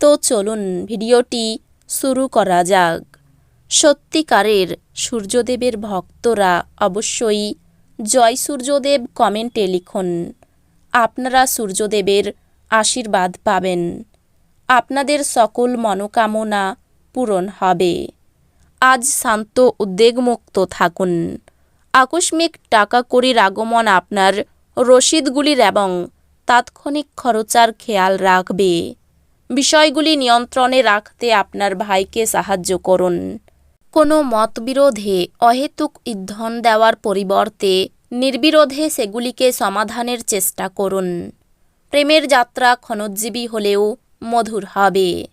তো চলুন ভিডিওটি শুরু করা যাক। সত্যিকারের সূর্যদেবের ভক্তরা অবশ্যই জয় সূর্যদেব কমেন্টে লিখুন। আপনারা সূর্যদেবের আশীর্বাদ পাবেন। আপনাদের সকল মনোকামনা পূরণ হবে। আজ শান্ত উদ্বেগমুক্ত থাকুন। আকস্মিক টাকা কড়ির আগমন আপনার রসিদগুলির এবং তাৎক্ষণিক খরচার খেয়াল রাখবে। বিষয়গুলি নিয়ন্ত্রণে রাখতে আপনার ভাইকে সাহায্য করুন। কোনো মতবিরোধে অহেতুক ইন্ধন দেওয়ার পরিবর্তে নির্বিরোধে সেগুলিকে সমাধানের চেষ্টা করুন। প্রেমের যাত্রা ক্ষণোজ্জীবী হলেও মধুর হবে।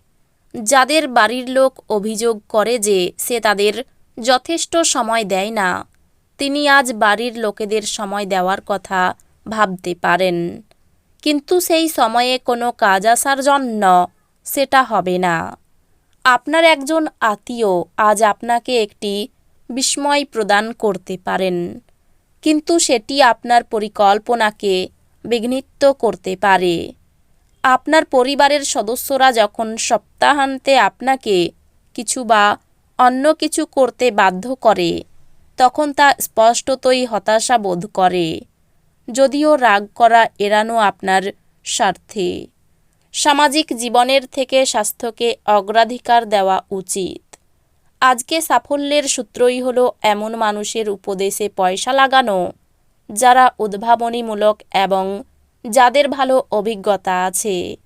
যাদের বাড়ির লোক অভিযোগ করে যে সে তাদের যথেষ্ট সময় দেয় না, তিনি আজ বাড়ির লোকেদের সময় দেওয়ার কথা ভাবতে পারেন। কিন্তু সেই সময়ে কোনো কাজ আসার জন্য সেটা হবে না। আপনার একজন আত্মীয় আজ আপনাকে একটি বিস্ময় প্রদান করতে পারেন, কিন্তু সেটি আপনার পরিকল্পনাকে বিঘ্নিত করতে পারে। আপনার পরিবারের সদস্যরা যখন সপ্তাহান্তে আপনাকে কিছু বা অন্য কিছু করতে বাধ্য করে, তখন তা স্পষ্টতই হতাশা বোধ করে। যদিও রাগ করা এড়ানো আপনার স্বার্থে। সামাজিক জীবনের থেকে স্বাস্থ্যকে অগ্রাধিকার দেওয়া উচিত। আজকে সাফল্যের সূত্রই হলো এমন মানুষের উপদেশে পয়সা লাগানো, যারা উদ্ভাবনীমূলক এবং যাদের ভালো অভিজ্ঞতা আছে।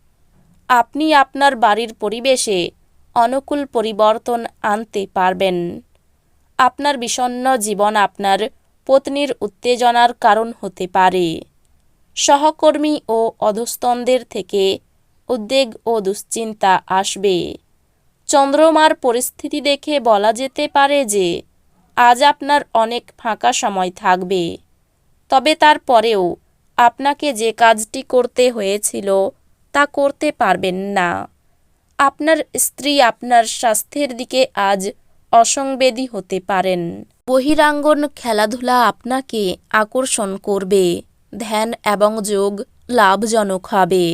আপনি আপনার বাড়ির পরিবেশে অনুকূল পরিবর্তন আনতে পারবেন। আপনার বিষণ্ন জীবন আপনার পত্নীর উত্তেজনার কারণ হতে পারে। সহকর্মী ও অধস্তনদের থেকে উদ্বেগ ও দুশ্চিন্তা আসবে। চন্দ্রমার পরিস্থিতি দেখে বলা যেতে পারে যে, আজ আপনার অনেক ফাঁকা সময় থাকবে। তবে তারপরেও আপনাকে যে কাজটি করতে হয়েছিল, তা করতে পারবেন না। আপনার স্ত্রী আপনার স্বাস্থ্যের দিকে আজ অসংবেদী হতে পারেন। বহিরাঙ্গন খেলাধুলা আপনাকে আকর্ষণ করবে, ধ্যান এবং যোগ লাভজনক হবে।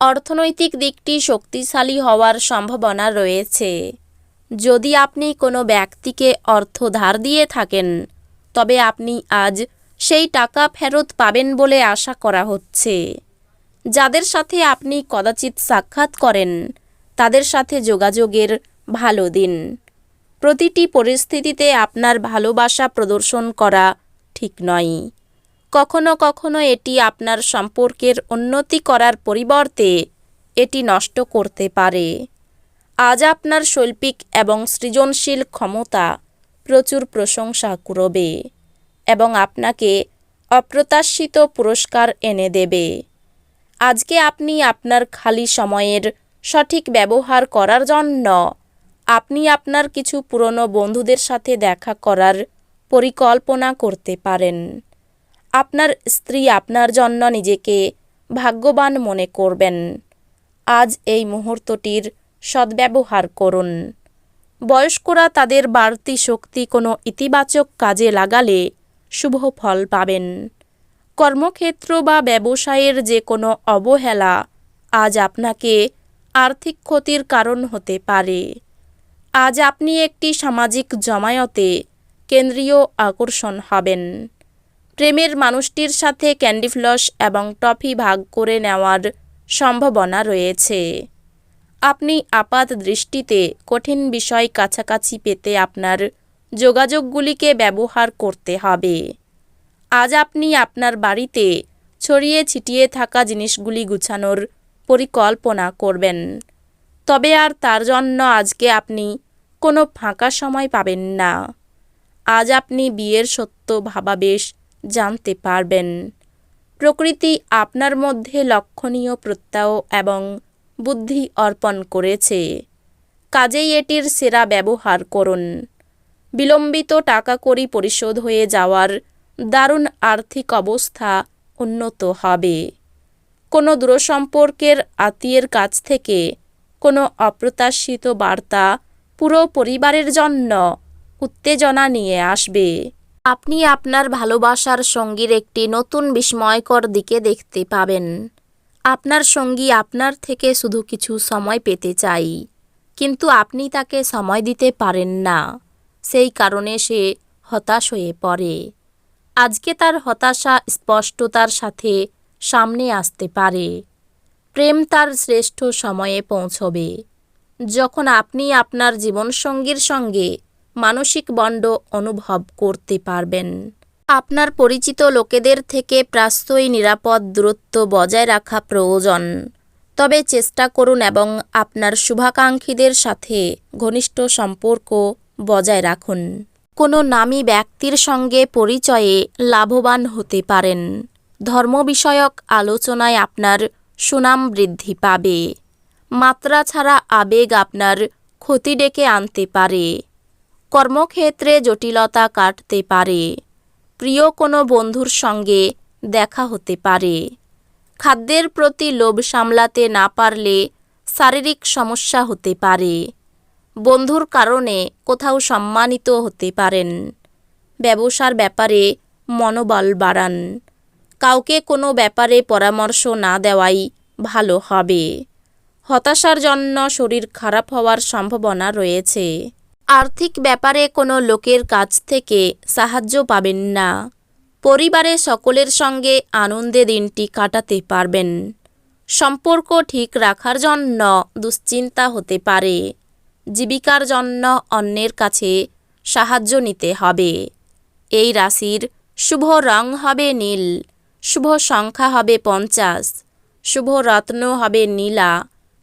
অর্থনৈতিক দিকটি শক্তিশালী হওয়ার সম্ভাবনা রয়েছে। যদি আপনি কোনো ব্যক্তিকে অর্থ ধার দিয়ে থাকেন, তবে আপনি আজ সেই টাকা ফেরত পাবেন বলে আশা করা হচ্ছে। যাদের সাথে আপনি কদাচিৎ সাক্ষাৎ করেন, তাদের সাথে যোগাযোগের ভালো দিন। প্রতিটি পরিস্থিতিতে আপনার ভালোবাসা প্রদর্শন করা ঠিক নয়। কখনো কখনো এটি আপনার সম্পর্কের উন্নতি করার পরিবর্তে এটি নষ্ট করতে পারে। আজ আপনার শৈল্পিক এবং সৃজনশীল ক্ষমতা প্রচুর প্রশংসা করবে এবং আপনাকে অপ্রত্যাশিত পুরস্কার এনে দেবে। আজকে আপনি আপনার খালি সময়ের সঠিক ব্যবহার করার জন্য আপনি আপনার কিছু পুরনো বন্ধুদের সাথে দেখা করার পরিকল্পনা করতে পারেন। আপনার স্ত্রী আপনার জন্য নিজেকে ভাগ্যবান মনে করবেন। আজ এই মুহূর্তটির সদ্ব্যবহার করুন। বয়স্করা তাদের বাড়তি শক্তি কোনো ইতিবাচক কাজে লাগালে শুভ ফল পাবেন। কর্মক্ষেত্র বা ব্যবসায়ের যে কোনো অবহেলা আজ আপনাকে আর্থিক ক্ষতির কারণ হতে পারে। আজ আপনি একটি সামাজিক জমায়তে কেন্দ্রীয় আকর্ষণ হবেন। প্রেমের মানুষটির সাথে ক্যান্ডি ফ্লস এবং টফি ভাগ করে নেওয়ার সম্ভাবনা রয়েছে। আপনি আপাত দৃষ্টিতে কঠিন বিষয় কাছাকাছি পেতে আপনার যোগাযোগগুলিকে ব্যবহার করতে হবে। আজ আপনি আপনার বাড়িতে ছড়িয়ে ছিটিয়ে থাকা জিনিসগুলি গুছানোর পরিকল্পনা করবেন। তবে আর তার জন্য আজকে আপনি কোনো ফাঁকা সময় পাবেন না। আজ আপনি বিয়ের সত্য ভাবাবেশ জানতে পারবেন। প্রকৃতি আপনার মধ্যে লক্ষণীয় প্রত্যয় এবং বুদ্ধি অর্পণ করেছে। কাজেই এটির সেরা ব্যবহার করুন। বিলম্বিত টাকা কড়ি পরিশোধ হয়ে যাওয়ার দারুণ আর্থিক অবস্থা উন্নত হবে। কোনো দূরসম্পর্কের আত্মীয়ের কাছ থেকে কোনো অপ্রত্যাশিত বার্তা পুরো পরিবারের জন্য উত্তেজনা নিয়ে আসবে। আপনি আপনার ভালোবাসার সঙ্গীর একটি নতুন বিস্ময়কর দিকে দেখতে পাবেন। আপনার সঙ্গী আপনার থেকে শুধু কিছু সময় পেতে চাই, কিন্তু আপনি তাকে সময় দিতে পারেন না। সেই কারণে সে হতাশ হয়ে পড়ে। আজকে তার হতাশা স্পষ্টতার সাথে সামনে আসতে পারে। প্রেম তার শ্রেষ্ঠ সময়ে পৌঁছবে। যখন আপনি আপনার জীবনসঙ্গীর সঙ্গে মানসিক বন্ড অনুভব করতে পারবেন। আপনার পরিচিত লোকেদের থেকে প্রাস্তই নিরাপদ দূরত্ব বজায় রাখা প্রয়োজন। তবে চেষ্টা করুন এবং আপনার শুভাকাঙ্ক্ষীদের সাথে ঘনিষ্ঠ সম্পর্ক বজায় রাখুন। কোনো নামী ব্যক্তির সঙ্গে পরিচয়ে লাভবান হতে পারেন। ধর্ম বিষয়ক আলোচনায় আপনার সুনাম বৃদ্ধি পাবে। মাত্রা ছাড়া আবেগ আপনার ক্ষতি ডেকে আনতে পারে। কর্মক্ষেত্রে জটিলতা কাটতে পারে। প্রিয় কোনো বন্ধুর সঙ্গে দেখা হতে পারে। খাদ্যের প্রতি লোভ সামলাতে না পারলে শারীরিক সমস্যা হতে পারে। বন্ধুর কারণে কোথাও সম্মানিত হতে পারেন। ব্যবসার ব্যাপারে মনোবল বাড়ান। কাউকে কোনো ব্যাপারে পরামর্শ না দেওয়াই ভালো হবে। হতাশার জন্য শরীর খারাপ হওয়ার সম্ভাবনা রয়েছে। আর্থিক ব্যাপারে কোনো লোকের কাছ থেকে সাহায্য পাবেন না। পরিবারে সকলের সঙ্গে আনন্দে দিনটি কাটাতে পারবেন। সম্পর্ক ঠিক রাখার জন্য দুশ্চিন্তা হতে পারে। জীবিকার জন্য অন্যের কাছে সাহায্য নিতে হবে। এই রাশির শুভ রং হবে নীল, শুভ সংখ্যা হবে পঞ্চাশ, শুভ রত্ন হবে নীলা